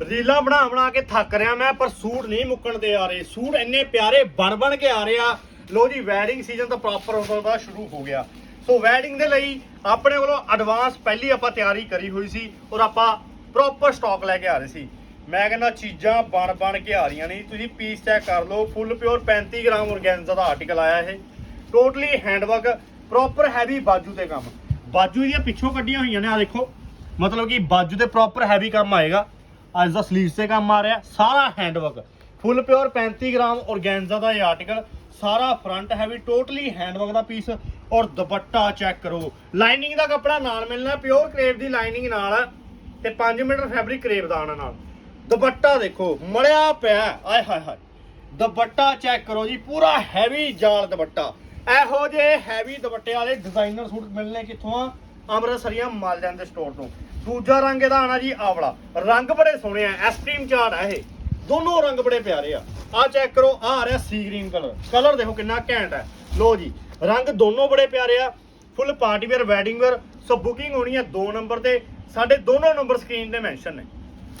ਰੀਲਾਂ ਬਣਾ ਬਣਾ ਕੇ ਥੱਕ ਰਿਆ ਮੈਂ, ਪਰ ਸੂਟ ਨਹੀਂ ਮੁੱਕਣ ਤੇ ਆ ਰਹੇ। ਸੂਟ ਇੰਨੇ ਪਿਆਰੇ ਬਣ ਬਣ ਕੇ ਆ ਰਹੇ ਆ। ਲੋ ਜੀ ਵੈਡਿੰਗ ਸੀਜ਼ਨ ਤਾਂ ਪ੍ਰੋਪਰ ਉਦੋਂ ਦਾ ਸ਼ੁਰੂ ਹੋ ਗਿਆ। ਸੋ ਵੈਡਿੰਗ ਦੇ ਲਈ ਆਪਣੇ ਕੋਲੋਂ ਐਡਵਾਂਸ ਪਹਿਲੀ ਆਪਾਂ ਤਿਆਰੀ ਕਰੀ ਹੋਈ ਸੀ ਔਰ ਆਪਾਂ ਪ੍ਰੋਪਰ ਸਟਾਕ ਲੈ ਕੇ ਆ ਰਹੇ ਸੀ। ਮੈਂ ਕਹਿੰਦਾ ਚੀਜ਼ਾਂ ਬਣ ਬਣ ਕੇ ਆ ਰਹੀਆਂ ਨੇ। ਤੁਸੀਂ ਪੀਸ ਚੈੱਕ ਕਰ ਲਓ ਫੁੱਲ ਪਿਓਰ 35 ਗ੍ਰਾਮ ਔਰਗੈਂਜ਼ਾ ਦਾ ਆਰਟੀਕਲ ਆਇਆ ਇਹ। ਟੋਟਲੀ ਹੈਂਡਵਰਕ ਪ੍ਰੋਪਰ ਹੈਵੀ ਬਾਜੂ ਤੇ ਕੰਮ। ਬਾਜੂ ਇਹਦੀਆਂ ਪਿੱਛੋਂ ਕੱਢੀਆਂ ਹੋਈਆਂ ਨੇ ਆ ਦੇਖੋ। ਮਤਲਬ ਕਿ ਬਾਜੂ ਤੇ ਪ੍ਰੋਪਰ ਹੈਵੀ ਕੰਮ ਆਏਗਾ। ਅੱਜ ਦਾ ਸਲੀਵਸ ਤੇ ਕੰਮ ਆ ਰਿਹਾ, ਸਾਰਾ handwork full pure 35 gram organza ਦਾ ਇਹ ਆਰਟੀਕਲ ਸਾਰਾ ਫਰੰਟ ਹੈਵੀ ਟੋਟਲੀ ਹੈਂਡਵਰਕ ਦਾ ਪੀਸ ਔਰ ਦੁਪੱਟਾ ਚੈੱਕ ਕਰੋ। ਲਾਈਨਿੰਗ ਦਾ ਕੱਪੜਾ ਨਾਲ ਮਿਲਣਾ ਪਿਓਰ ਕਰੇਪ ਦੀ ਲਾਈਨਿੰਗ ਨਾਲ ਆ ਤੇ 5 ਮੀਟਰ ਫੈਬਰਿਕ ਕਰੇਪ ਦਾ ਆਣਾ ਨਾਲ। ਦੁਪੱਟਾ ਦੇਖੋ, ਮਲਿਆ ਪਿਆ, ਆਏ ਹਾਏ ਹਾਏ। ਦੁਪੱਟਾ ਚੈੱਕ ਕਰੋ ਜੀ, ਪੂਰਾ ਹੈਵੀ ਜਾਲ ਦੁਪੱਟਾ। ਇਹੋ ਜੇ ਹੈਵੀ ਦੁਪੱਟੇ ਵਾਲੇ ਡਿਜ਼ਾਈਨਰ ਸੂਟ ਮਿਲਨੇ ਕਿੱਥੋਂ ਆ? ਅੰਮ੍ਰਿਤਸਰੀਆਂ ਮਾਲਜਾਨ ਦੇ ਸਟੋਰ ਤੋਂ। ਦੂਜਾ ਰੰਗ ਇਹਦਾ ਆਣਾ ਜੀ ਆਵਲਾ। ਰੰਗ ਬੜੇ ਸੋਹਣੇ ਆ ਐਸਟ੍ਰੀਮ ਚਾਰਟ ਆ ਇਹ। ਦੋਨੋਂ ਰੰਗ ਬੜੇ ਪਿਆਰੇ ਆ। ਆ ਚੈੱਕ ਕਰੋ ਆ ਆ ਰਿਹਾ ਸੀ ਗ੍ਰੀਨ ਕਲਰ ਕਲਰ ਦੇਖੋ ਕਿੰਨਾ ਘੈਂਟ ਹੈ ਲੋ ਜੀ, ਰੰਗ ਦੋਨੋਂ ਬੜੇ ਪਿਆਰੇ ਆ। Full party wear wedding wear so booking ਹੋਣੀ ਹੈ 2 ਨੰਬਰ ਤੇ। ਸਾਡੇ ਦੋਨੋਂ ਨੰਬਰ ਸਕਰੀਨ ਤੇ ਮੈਂਸ਼ਨ ਨੇ।